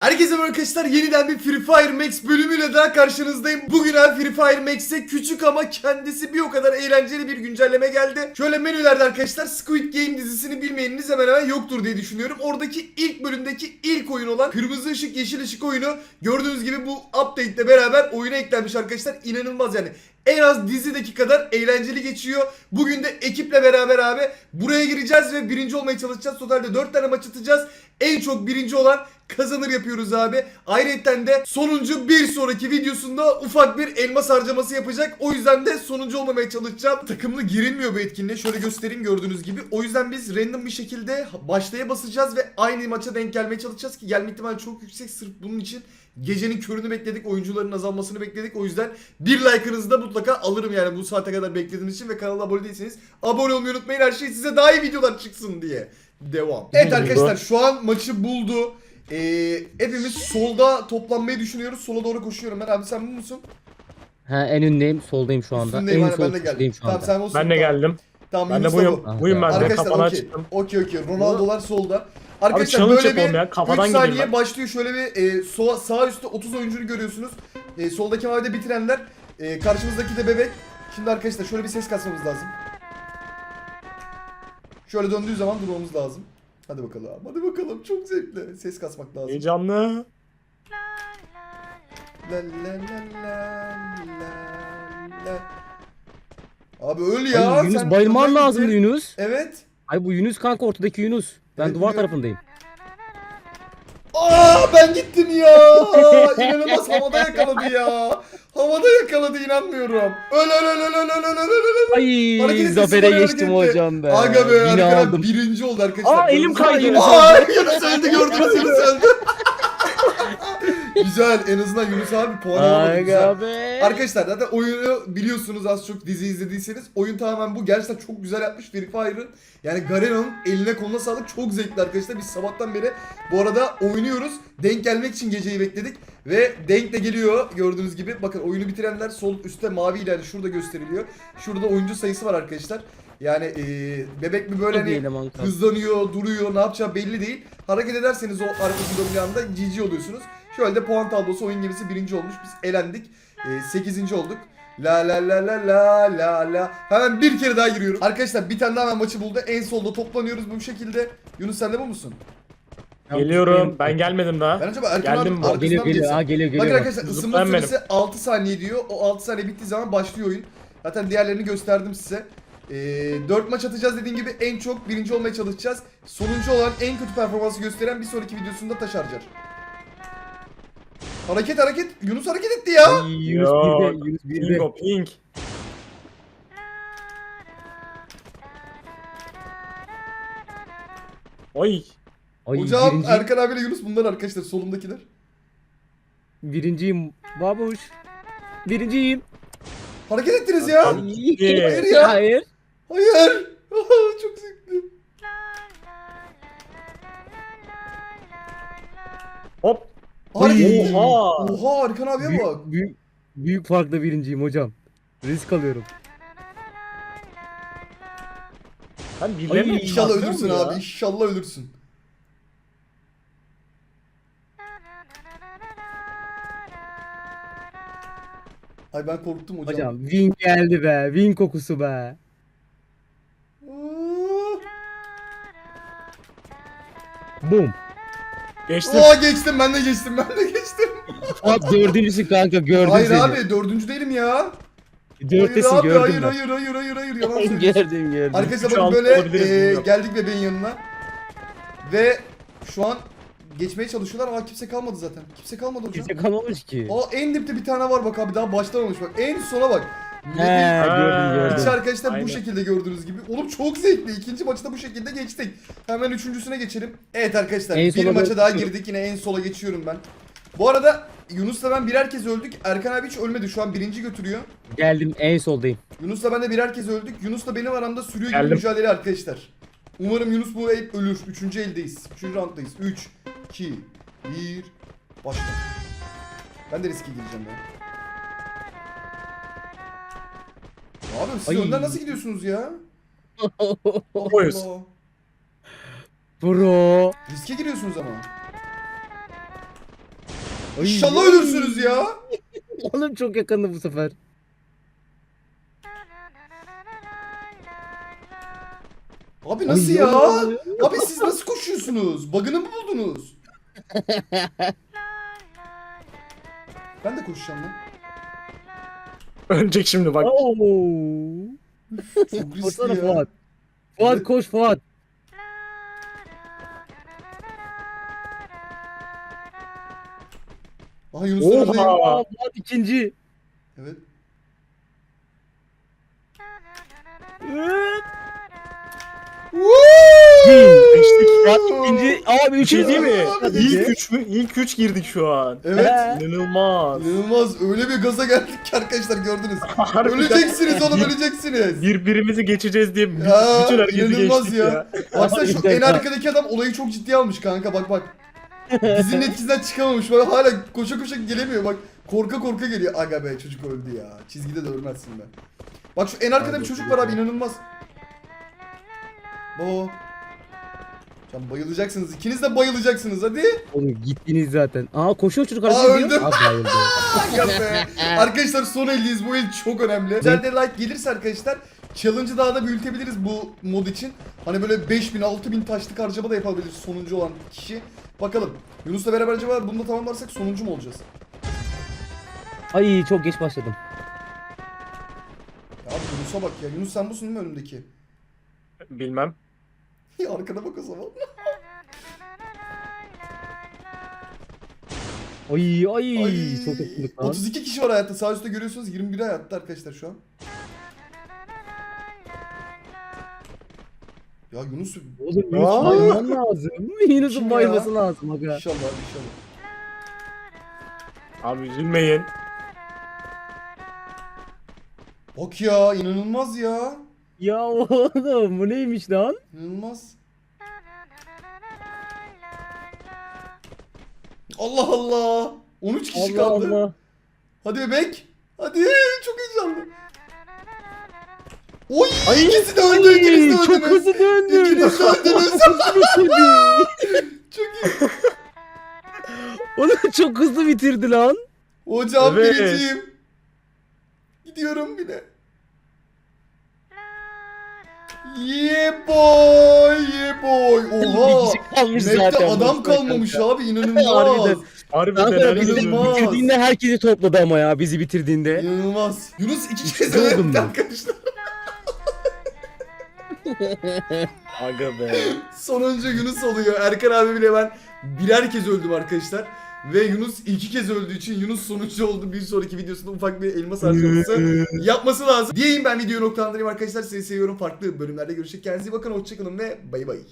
Herkese merhaba arkadaşlar yeniden bir Free Fire Max bölümüyle daha karşınızdayım. Bugün abi Free Fire Max'e küçük ama kendisi bir o kadar eğlenceli bir güncelleme geldi. Şöyle menülerde arkadaşlar Squid Game dizisini bilmeyeniniz hemen hemen yoktur diye düşünüyorum. Oradaki ilk bölümdeki ilk oyun olan Kırmızı Işık Yeşil Işık oyunu gördüğünüz gibi bu update ile beraber oyuna eklenmiş arkadaşlar. İnanılmaz yani. En az dizideki kadar eğlenceli geçiyor. Bugün de ekiple beraber abi buraya gireceğiz ve birinci olmaya çalışacağız. Totalde 4 tane maç atacağız. En çok birinci olan kazanır yapıyoruz abi. Ayrıca de sonuncu bir sonraki videosunda ufak bir elmas harcaması yapacak. O yüzden de sonuncu olmamaya çalışacağım. Takımlı girilmiyor bu etkinliğe. Şöyle göstereyim gördüğünüz gibi. O yüzden biz random bir şekilde başlaya basacağız ve aynı maça denk gelmeye çalışacağız ki gelme ihtimali çok yüksek. Sırf bunun için gecenin körünü bekledik. Oyuncuların azalmasını bekledik. O yüzden bir like'ınızı da mutlaka alırım yani bu saate kadar beklediğiniz için ve kanala abone değilseniz abone olmayı unutmayın. Her şey size daha iyi videolar çıksın diye. Devam. Evet arkadaşlar şu an maçı buldu. Ee, hepimiz solda toplanmayı düşünüyoruz. Sola doğru koşuyorum ben. Abi sen bu musun? Ha en ündeyim, soldayım şu anda. Üstündeyim en hani ben de geldim. şu Tamam anda. sen olsun. Ben de geldim. Tamam Ben de Yunus buyum. bu. Ah Buyum be. ben de. Arkadaşlar Kafana okey. çıktım. Okey okey. Ronaldo'lar solda. Arkadaşlar challenge böyle yapalım bir ya, kafadan 3 gideyim saniye ben. başlıyor. Şöyle bir e, sola, sağ üstte 30 oyuncunu görüyorsunuz. E, soldaki mavide bitirenler. E, karşımızdaki de bebek. Şimdi arkadaşlar şöyle bir ses kasmamız lazım. Şöyle döndüğü zaman durmamız lazım. Hadi bakalım. Hadi bakalım. Çok zevkli. Ses kasmak lazım. Heyecanlı. La la la la la la. Abi öl ya. Ay, Yunus sen bayılman lazımdı. Yunus. Evet. Ay bu Yunus kanka ortadaki Yunus. Ben Evet, duvar biliyorum. tarafındayım. Aa ben gittim ya. İnanılmaz havada yakaladı ya. Havada yakaladı inanmıyorum. Öl öl öl öl öl öl öl öl. Ay Hareketi zafere süper geçtim hareketli. hocam be. Aga be Yine arkadaşlar aldım. birinci oldu arkadaşlar. Aa, elim kaydı. Aa Yunus öldü gördünüz Yunus öldü güzel en azından Yunus abi puan alamadı güzel. Be. Arkadaşlar zaten oyunu biliyorsunuz az çok dizi izlediyseniz oyun tamamen bu. Gerçekten çok güzel yapmış Free Fire'ın. Yani Garena'nın eline koluna sağlık çok zevkli arkadaşlar. Biz sabahtan beri bu arada oynuyoruz. Denk gelmek için geceyi bekledik. Ve denk de geliyor gördüğünüz gibi. Bakın oyunu bitirenler sol üstte mavi ileride şurada gösteriliyor. Şurada oyuncu sayısı var arkadaşlar. Yani eee, bebek mi böyle Çok iyi hani eleman hızlanıyor, duruyor, ne yapacağı belli değil. Hareket ederseniz o arkasında bir anda GG oluyorsunuz. Şöyle de puan tablosu oyun gemisi birinci olmuş. Biz elendik. Ee, 8. olduk. La la la la la la la. Hemen bir kere daha giriyorum. Arkadaşlar bir tane daha hemen maçı buldu. En solda toplanıyoruz bu şekilde. Yunus sen de bu musun? Geliyorum. Ben gelmedim daha. Ben acaba Erkan Geldim abi mi? Arkasından geliyor mı geliyor. geçsem? Aa geliyor Bakın geliyor. bak. arkadaşlar ısınma Zıplayan benim. süresi 6 saniye diyor. O 6 saniye bittiği zaman başlıyor oyun. Zaten diğerlerini gösterdim size. Ee, 4 maç atacağız dediğim gibi en çok birinci olmaya çalışacağız. Sonuncu olan en kötü performansı gösteren bir sonraki videosunda taş harcar. Hareket hareket. Yunus hareket etti ya. Ay, Yunus Yok. bir de Yunus bir de. Bingo pink. Oy. Ay Hocam birinci, Erkan abiyle Yunus bunlar arkadaşlar solumdakiler. birinciyim babuş. Birinciyim. Hareket ettiniz ya. Hayır ya. Hayır. Hayır. Çok zevkli. Hop. Etti. Oha. Oha Erkan abiye Büyük, bak. büyük, büyük farkla birinciyim hocam. Risk alıyorum. Ben Ay, İnşallah çarptım ölürsün ya. abi. İnşallah ölürsün. Ay ben korktum hocam. Hocam win geldi be. Win kokusu be. Boom. Geçtim. Aa geçtim ben de geçtim ben de geçtim. Fuat dördüncüsün kanka gördüm hayır seni. abi dördüncü değilim ya. Dörttesin hayır abi gördüm hayır, ben. hayır hayır hayır hayır yalan söylüyorsun. gördüm gördüm. Arkadaşlar bakın böyle olabiliriz, e, bilmiyorum. geldik bebeğin yanına. Ve şu an geçmeye çalışıyorlar ama kimse kalmadı zaten. Kimse kalmadı hocam. Kimse kalmamış ki. Aa en dipte bir tane var bak abi daha baştan olmuş bak. En sona bak. He gördüm. Arkadaşlar Aynen. bu şekilde gördüğünüz gibi. Oğlum çok zevkli. İkinci maçı da bu şekilde geçtik. Hemen üçüncüsüne geçelim. Evet arkadaşlar En bir sola maça daha geçiyorum. girdik. Yine en sola geçiyorum ben. Bu arada Yunus'la ben birer kez öldük. Erkan abi hiç ölmedi. Şu an birinci götürüyor. Geldim en soldayım. Yunus'la ben de birer kez öldük. Yunus'la benim aramda sürüyor gibi Geldim. mücadele arkadaşlar. Umarım Yunus bu el ölür. Üçüncü eldeyiz. Üçüncü rounddayız. Üç, iki, bir, başla. Ben de riske gireceğim ya. Abi siz Ay. önden nasıl gidiyorsunuz ya? Allah. Bro. Riske giriyorsunuz ama. Ay, İnşallah ölürsünüz ya. Oğlum çok yakındı bu sefer. Abi nasıl Ay, ya? ay, Abi siz nasıl koşuyorsunuz? Bug'ını mı buldunuz? Ben de koşacağım lan. Ölecek şimdi bak. Oo. Çok Koşsana riskli ya. Fuat. Fuat Evet. koş Fuat. Yunus'un önündeyim. Oha. Aa, Fuat ikinci. Evet. Fuat ikinci. Abi üçüncü. değil mi? Abi. İlk üç mü? İlk üç girdik şu an. Evet. İnanılmaz. İnanılmaz. Öyle bir gaza geldik ki arkadaşlar gördünüz. Öleceksiniz oğlum öleceksiniz. Birbirimizi geçeceğiz diye Ya, bütün hareketi inanılmaz geçtik ya. ya. Baksana şu en ya. arkadaki adam olayı çok ciddiye almış kanka bak bak. Dizinin etkisinden çıkamamış. Böyle hala koşa koşa gelemiyor bak. Korka korka geliyor. Aga be çocuk öldü ya. Çizgide de ölmezsin be. Bak şu en arkada bir çocuk var abi inanılmaz. Baba. Can bayılacaksınız. İkiniz de bayılacaksınız hadi. Oğlum gittiniz zaten. Aa koşuyor çocuk Aa, hareket ediyor. öldüm. Aa bayıldı. Be. Arkadaşlar son eldeyiz. Bu el çok önemli. Güzel de like gelirse arkadaşlar challenge'ı daha da büyütebiliriz bu mod için. Hani böyle 5000 6000 taşlık harcama da yapabiliriz sonuncu olan kişi. Bakalım. Yunus'la beraber acaba bunu da tamamlarsak sonuncu mu olacağız? Ay çok geç başladım. Ya abi Yunus'a bak ya. Yunus sen busun değil mi önümdeki? Bilmem. Ya arkana bak o zaman. Ay ay, Ay. çok yakındık lan. 32 kişi var hayatta. Sağ üstte görüyorsunuz 21 hayatta arkadaşlar şu an. Ya Yunus Oğlum Aa. Yunus bayılman lazım. Kim Yunus'un ya? bayılması lazım aga. inşallah inşallah. Abi üzülmeyin. Bak ya inanılmaz ya. Ya oğlum bu neymiş lan? İnanılmaz. Allah Allah. 13 kişi Allah kaldı. Allah. Hadi bebek. Hadi çok heyecanlı. Oy ikisi de öldü ikiniz de Ay, çok öldünüz. hızlı döndü. İkiniz de öldünüz. çok iyi. Oğlum çok hızlı bitirdi lan. Hocam Evet. birinciyim. Gidiyorum bile. Yeah boy, yeah boy. Bir Oha. kişi kalmış Map'te zaten. adam kalmamış kanka. abi inanılmaz. Harbiden. Harbiden Kanka helal bizi olsun. İnanılmaz. bitirdiğinde herkesi topladı ama ya bizi bitirdiğinde. İnanılmaz. Yunus iki kez öldü ben. arkadaşlar. Aga be. Sonuncu Yunus oluyor. Erkan abi bile ben birer kez öldüm arkadaşlar. Ve Yunus iki kez öldüğü için Yunus sonuncu oldu. Bir sonraki videosunda ufak bir elmas harcaması yapması lazım. Diyeyim ben videoyu noktalandırayım arkadaşlar. Sizi seviyorum. Farklı bölümlerde görüşecek. Kendinize iyi bakın. Hoşçakalın ve bay bay.